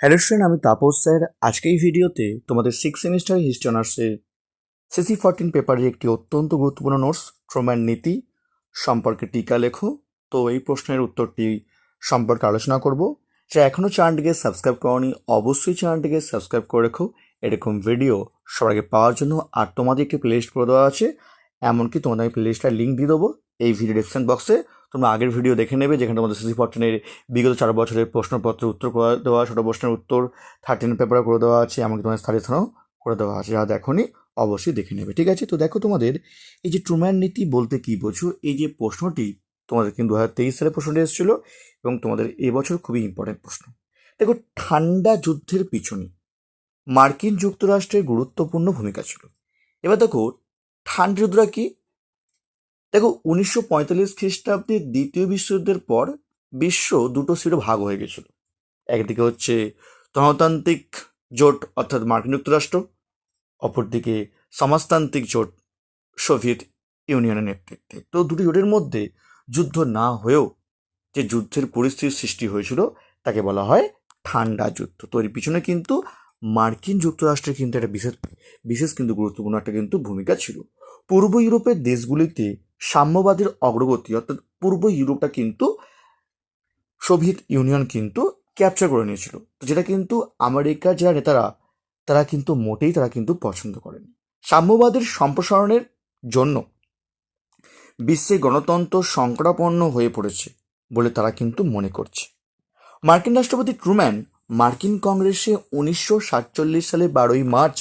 Hello student, আমি Tapas sir. আজকে এই ভিডিওতে তোমাদের সিক্স সেমিস্টার হিস্ট্রি অনার্সের সিসি ফোরটিন পেপারের একটি অত্যন্ত গুরুত্বপূর্ণ নোটস ট্রোম্যান নীতি সম্পর্কে টিকা লেখো। তো এই প্রশ্নের উত্তরটি সম্পর্কে আলোচনা করব। যা এখনও চ্যানেলটিকে সাবস্ক্রাইব করনি, অবশ্যই চ্যানেলটিকে সাবস্ক্রাইব করে রেখো। এরকম ভিডিও সবার আগে পাওয়ার জন্য আর তোমাদের একটি প্লেলিস্ট করে দেওয়া আছে। এমনকি তোমাদের আমি প্লেলিস্টটার লিঙ্ক দিয়ে দেবো। এই ভিডিও ডিসক্রিপশন বক্সে তোমরা আগের ভিডিও দেখে নেবে যেখানে তোমাদের সিসি ফোরটিনের বিগত চার বছরের প্রশ্নপত্রের উত্তর করে দেওয়া ছোটো প্রশ্নের উত্তর থার্টিন পেপারে করে দেওয়া আছে এমনকি তোমাদের স্থানীয় করে দেওয়া আছে যারা দেখোনি অবশ্যই দেখে নেবে, ঠিক আছে? তো দেখো তোমাদের, এই যে ট্রুম্যান নীতি বলতে কি বোঝো, এই যে প্রশ্নটি তোমাদের কিন্তু দু হাজার তেইশ সালে প্রশ্নটি এসেছিল, এবং তোমাদের এবছর খুবই ইম্পর্টেন্ট প্রশ্ন। দেখো, ঠান্ডা যুদ্ধের পিছনে মার্কিন যুক্তরাষ্ট্রের গুরুত্বপূর্ণ ভূমিকা ছিল। এবার দেখো, ঠান্ডা যুদ্ধটা কি? দেখো, উনিশশো পঁয়তাল্লিশ খ্রিস্টাব্দে দ্বিতীয় বিশ্বযুদ্ধের পর বিশ্ব দুটো সিটে ভাগ হয়ে গেছিল। একদিকে হচ্ছে গণতান্ত্রিক জোট, অর্থাৎ মার্কিন যুক্তরাষ্ট্র, অপরদিকে সমাজতান্ত্রিক জোট, সোভিয়েত ইউনিয়নের নেতৃত্বে। তো দুটি জোটের মধ্যে যুদ্ধ না হয়েও যে যুদ্ধের পরিস্থিতির সৃষ্টি হয়েছিল, তাকে বলা হয় ঠান্ডা যুদ্ধ। তো এর পিছনে কিন্তু মার্কিন যুক্তরাষ্ট্রের কিন্তু একটা বিশেষ বিশেষ কিন্তু গুরুত্বপূর্ণ একটা কিন্তু ভূমিকা ছিল। পূর্ব ইউরোপের দেশগুলিতে সাম্যবাদের অগ্রগতি, অর্থাৎ পূর্ব ইউরোপটা কিন্তু সোভিয়েত ইউনিয়ন কিন্তু ক্যাপচার করে নিয়েছিল। যেটা কিন্তু আমেরিকার যারা নেতারা, তারা কিন্তু মোটেই তারা কিন্তু পছন্দ করেনি। সাম্যবাদের সম্প্রসারণের জন্য বিশ্বে গণতন্ত্র সংকটাপন্ন হয়ে পড়েছে বলে তারা কিন্তু মনে করছে। মার্কিন রাষ্ট্রপতি ট্রুম্যান মার্কিন কংগ্রেসে উনিশশো সাতচল্লিশ সালে বারোই মার্চ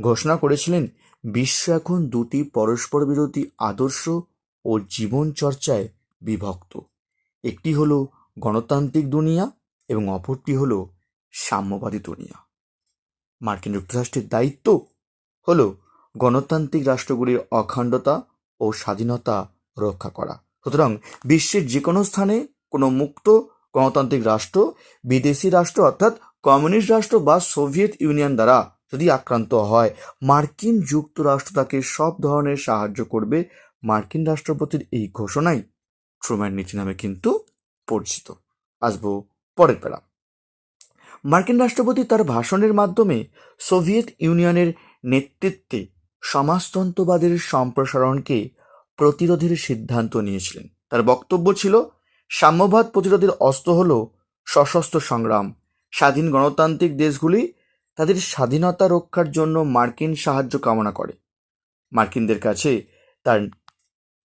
ঘোষণা করেছিলেন বিশ্ব এখন দুটি পরস্পর বিরোধী আদর্শ ও জীবন চর্চায় বিভক্ত। একটি হল গণতান্ত্রিক দুনিয়া এবং অপরটি হল সাম্যবাদী দুনিয়া। মার্কিন যুক্তরাষ্ট্রের দায়িত্ব হল গণতান্ত্রিক রাষ্ট্রগুলির অখণ্ডতা ও স্বাধীনতা রক্ষা করা। সুতরাং বিশ্বের যে কোনো স্থানে কোনো মুক্ত গণতান্ত্রিক রাষ্ট্র, বিদেশি রাষ্ট্র অর্থাৎ কমিউনিস্ট রাষ্ট্র বা সোভিয়েত ইউনিয়ন দ্বারা যদি আক্রান্ত হয়, মার্কিন যুক্তরাষ্ট্র তাকে সব ধরনের সাহায্য করবে। মার্কিন রাষ্ট্রপতির এই ঘোষণাই ট্রুম্যান নীতি নামে কিন্তু পরিচিত। আসব পরের পেলা মার্কিন রাষ্ট্রপতি তার ভাষণের মাধ্যমে সোভিয়েত ইউনিয়নের নেতৃত্বে সমাজতন্ত্রবাদের সম্প্রসারণকে প্রতিরোধের সিদ্ধান্ত নিয়েছিলেন। তার বক্তব্য ছিল, সাম্যবাদ প্রতিরোধের অস্ত্র হল সশস্ত্র সংগ্রাম। স্বাধীন গণতান্ত্রিক দেশগুলি তাদের স্বাধীনতা রক্ষার জন্য মার্কিন সাহায্য কামনা করে। মার্কিনদের কাছে তার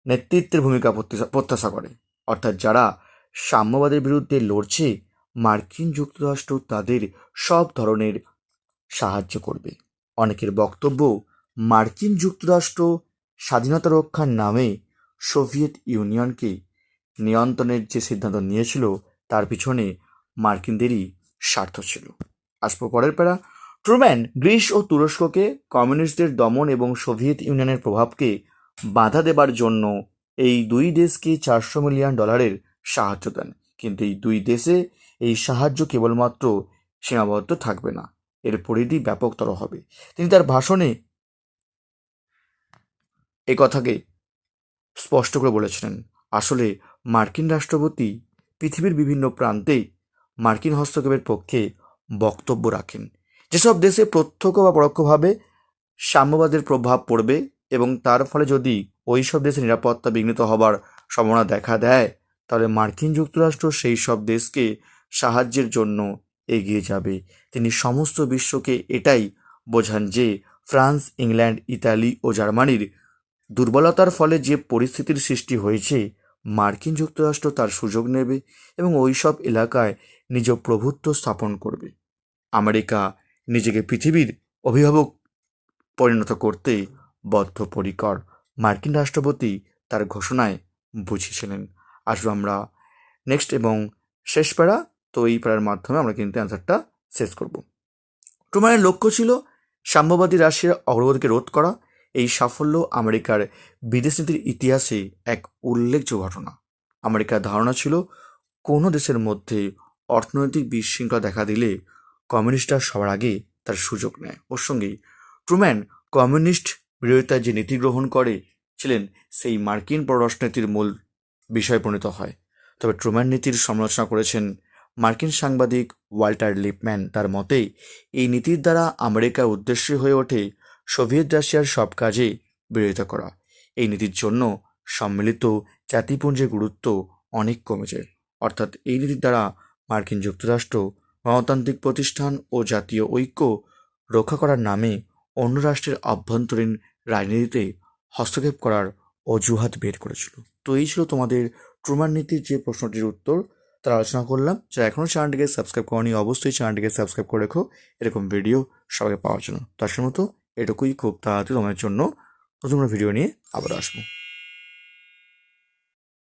নেতৃত্বের ভূমিকা প্রত্যাশা- করে। অর্থাৎ যারা সাম্যবাদের বিরুদ্ধে লড়ছে, মার্কিন যুক্তরাষ্ট্র তাদের সব ধরনের সাহায্য করবে। অনেকের বক্তব্য, মার্কিন যুক্তরাষ্ট্র স্বাধীনতা রক্ষার নামে সোভিয়েত ইউনিয়নকে নিয়ন্ত্রণের যে সিদ্ধান্ত নিয়েছিল, তার পিছনে মার্কিনদেরই স্বার্থ ছিল। আসব পরের প্যারা ট্রুম্যান গ্রিস ও তুরস্ককে কমিউনিস্টদের দমন এবং সোভিয়েত ইউনিয়নের প্রভাবকে বাধা দেবার জন্য এই দুই দেশকে চারশো মিলিয়ন ডলারের সাহায্য দেন। কিন্তু এই দুই দেশে এই সাহায্য কেবলমাত্র সীমাবদ্ধ থাকবে না। এর পরিধি ব্যাপকতর হবে। তিনি তার ভাষণে এ কথাকে স্পষ্ট করে বলেছিলেন, আসলে মার্কিন রাষ্ট্রপতি পৃথিবীর বিভিন্ন প্রান্তে মার্কিন হস্তক্ষেপের পক্ষে বক্তব্য রাখেন। যেসব দেশে প্রত্যক্ষ বা পরোক্ষভাবে সাম্যবাদের প্রভাব পড়বে এবং তার ফলে যদি ওই সব দেশের নিরাপত্তা বিঘ্নিত হবার সম্ভাবনা দেখা দেয়, তাহলে মার্কিন যুক্তরাষ্ট্র সেই সব দেশকে সাহায্যের জন্য এগিয়ে যাবে। তিনি সমস্ত বিশ্বকে এটাই বোঝান যে ফ্রান্স, ইংল্যান্ড, ইতালি ও জার্মানির দুর্বলতার ফলে যে পরিস্থিতির সৃষ্টি হয়েছে, মার্কিন যুক্তরাষ্ট্র তার সুযোগ নেবে এবং ওই সব এলাকায় নিজ প্রভুত্ব স্থাপন করবে। আমেরিকা নিজেকে পৃথিবীর অভিভাবক পরিণত করতে বদ্ধপরিকর। মার্কিন রাষ্ট্রপতি তার ঘোষণায় বুঝিয়েছিলেন আসব আমরা নেক্সট এবং শেষ প্যারা, তো এই প্যারার মাধ্যমে আমরা কিন্তু অ্যান্সারটা শেষ করব। ট্রুম্যানের লক্ষ্য ছিল সাম্যবাদী রাশিয়ার অগ্রগতিকে রোধ করা। এই সাফল্য আমেরিকার বিদেশ নীতির ইতিহাসে এক উল্লেখযোগ্য ঘটনা। আমেরিকার ধারণা ছিল, কোনো দেশের মধ্যে অর্থনৈতিক বিশৃঙ্খলা দেখা দিলে কমিউনিস্টরা সবার আগে তার সুযোগ নেয়। ওর সঙ্গেই ট্রুম্যান কমিউনিস্ট বিরোধিতার যে নীতি গ্রহণ করে ছিলেন, সেই মার্কিন পররাষ্ট্রনীতির মূল বিষয় পরিণত হয়। তবে ট্রুম্যান নীতির সমালোচনা করেছেন মার্কিন সাংবাদিক ওয়াল্টার লিপম্যান। তার মতে এই নীতির দ্বারা আমেরিকার উদ্দেশ্য হয়ে ওঠে সোভিয়েত রাশিয়ার সব কাজে বিরোধিতা করা। এই নীতির জন্য সম্মিলিত জাতিপুঞ্জের গুরুত্ব অনেক কমেছে অর্থাৎ এই নীতির দ্বারা মার্কিন যুক্তরাষ্ট্র গণতান্ত্রিক প্রতিষ্ঠান ও জাতীয় ঐক্য রক্ষা করার নামে অন্য রাষ্ট্রের অভ্যন্তরীণ রাজনীতিতে হস্তক্ষেপ করার অজুহাত বের করেছিল। তো এই ছিল তোমাদের ট্রুমান নীতির যে প্রশ্নটির উত্তর, তার আলোচনা করলাম। যারা এখনও চ্যানেলটিকে সাবস্ক্রাইব করনি, অবশ্যই চ্যানেলটিকে সাবস্ক্রাইব করে রেখো। এরকম ভিডিও সবাইকে পাওয়ার জন্য। তার মতো এটুকুই। খুব তাড়াতাড়ি তোমাদের জন্য নতুন ভিডিও নিয়ে আবার আসব।